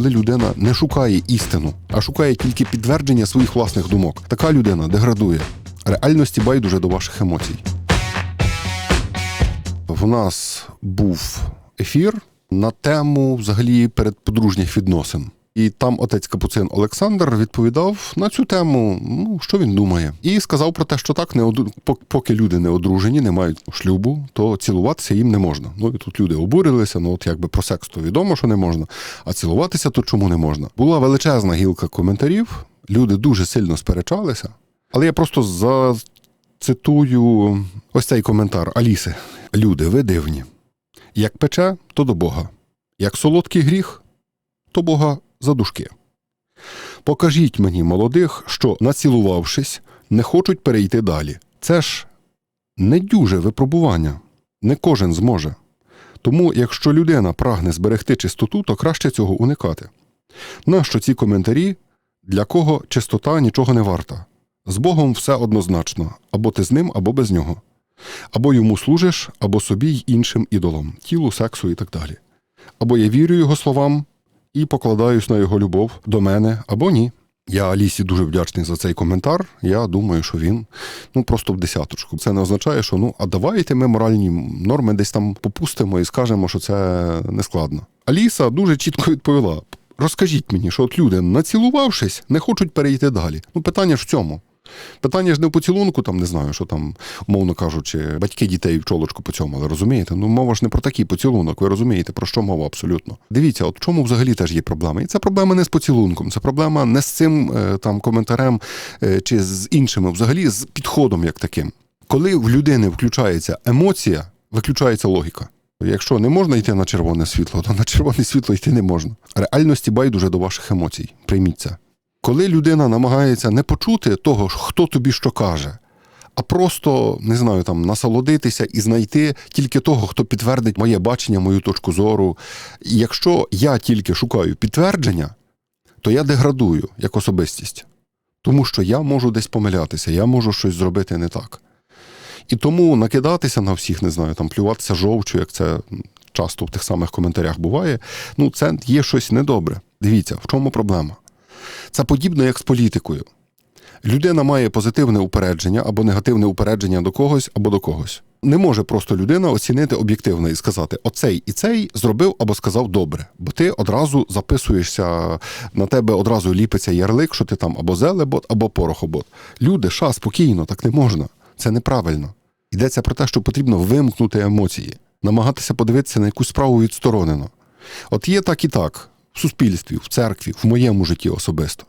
коли людина не шукає істину, а шукає тільки підтвердження своїх власних думок. Така людина деградує. Реальності байдуже до ваших емоцій. В нас був ефір на тему взагалі передподружніх відносин. І там отець Капуцин Олександр відповідав на цю тему, ну що він думає, і сказав про те, що так не пок- поки люди не одружені, не мають шлюбу, то цілуватися їм не можна. Ну і тут люди обурилися. Ну от якби про секс то відомо, що не можна, а цілуватися то чому не можна? Була величезна гілка коментарів. Люди дуже сильно сперечалися, але я просто зацитую ось цей коментар Аліси. Люди, ви дивні. Як пече, то до Бога. Як солодкий гріх, то Бога за душки. Покажіть мені молодих, що, націлувавшись, не хочуть перейти далі. Це ж не дюже випробування, не кожен зможе. Тому, якщо людина прагне зберегти чистоту, то краще цього уникати. Нащо ці коментарі, для кого чистота нічого не варта? З Богом все однозначно або ти з ним, або без нього. Або йому служиш, або собі й іншим ідолам, тілу, сексу і так далі. Або я вірю його словам і покладаюсь на його любов до мене, або ні. Я Алісі дуже вдячний за цей коментар. Я думаю, що він ну просто в десяточку. Це не означає, що ну а давайте ми моральні норми десь там попустимо і скажемо, що це не складно. Аліса дуже чітко відповіла: розкажіть мені, що от люди, націлувавшись, не хочуть перейти далі. Ну, питання ж в цьому. Питання ж не в поцілунку, там не знаю, що там, умовно кажучи, батьки дітей в чолочку поцьомали, розумієте? Ну мова ж не про такий поцілунок, ви розумієте, про що мова абсолютно. Дивіться, от в чому взагалі теж є проблема. І це проблема не з поцілунком, це проблема не з цим е, там коментарем е, чи з іншими, взагалі з підходом як таким. Коли в людини включається емоція, виключається логіка. Якщо не можна йти на червоне світло, то на червоне світло йти не можна. Реальності байдуже до ваших емоцій. Прийміть це. Коли людина намагається не почути того, хто тобі що каже, а просто не знаю, там насолодитися і знайти тільки того, хто підтвердить моє бачення, мою точку зору. І якщо я тільки шукаю підтвердження, то я деградую як особистість, тому що я можу десь помилятися, я можу щось зробити не так. І тому накидатися на всіх, не знаю, там плюватися жовчу, як це часто в тих самих коментарях буває, ну це є щось недобре. Дивіться, в чому проблема? Це подібно як з політикою. Людина має позитивне упередження або негативне упередження до когось або до когось. Не може просто людина оцінити об'єктивно і сказати: оцей і цей зробив або сказав добре, бо ти одразу записуєшся, на тебе одразу ліпиться ярлик, що ти там або зелебот, або порохобот. Люди, ша, спокійно, так не можна. Це неправильно. Йдеться про те, що потрібно вимкнути емоції, намагатися подивитися на якусь справу відсторонено. От є так і так в суспільстві, в церкві, в моєму житті особисто.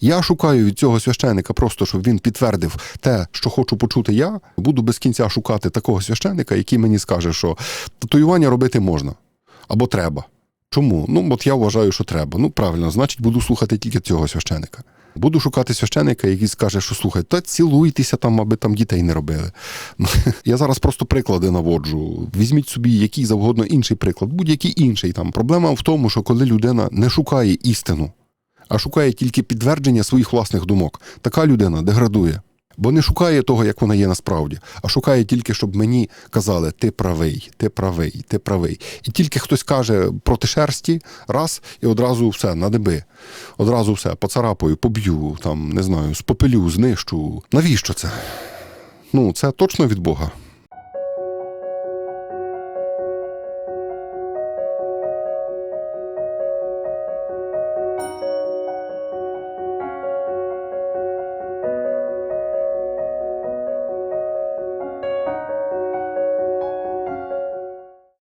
Я шукаю від цього священика просто, щоб він підтвердив те, що хочу почути я. Буду без кінця шукати такого священика, який мені скаже, що татуювання робити можна або треба. Чому? Ну, от я вважаю, що треба. Ну, правильно, значить, буду слухати тільки цього священика. Буду шукати священика, який скаже, що слухай, та цілуйтеся там, аби там дітей не робили. Ну, Я зараз просто приклади наводжу. Візьміть собі який завгодно інший приклад, будь-який інший там. Проблема в тому, що коли людина не шукає істину, а шукає тільки підтвердження своїх власних думок, така людина деградує. Бо не шукає того, як вона є насправді, а шукає тільки, щоб мені казали, ти правий, ти правий, ти правий. І тільки хтось каже проти шерсті, раз, і одразу все, на деби. Одразу все, поцарапаю, поб'ю, там, не знаю, спопелю, знищу. Навіщо це? Ну, це точно від Бога.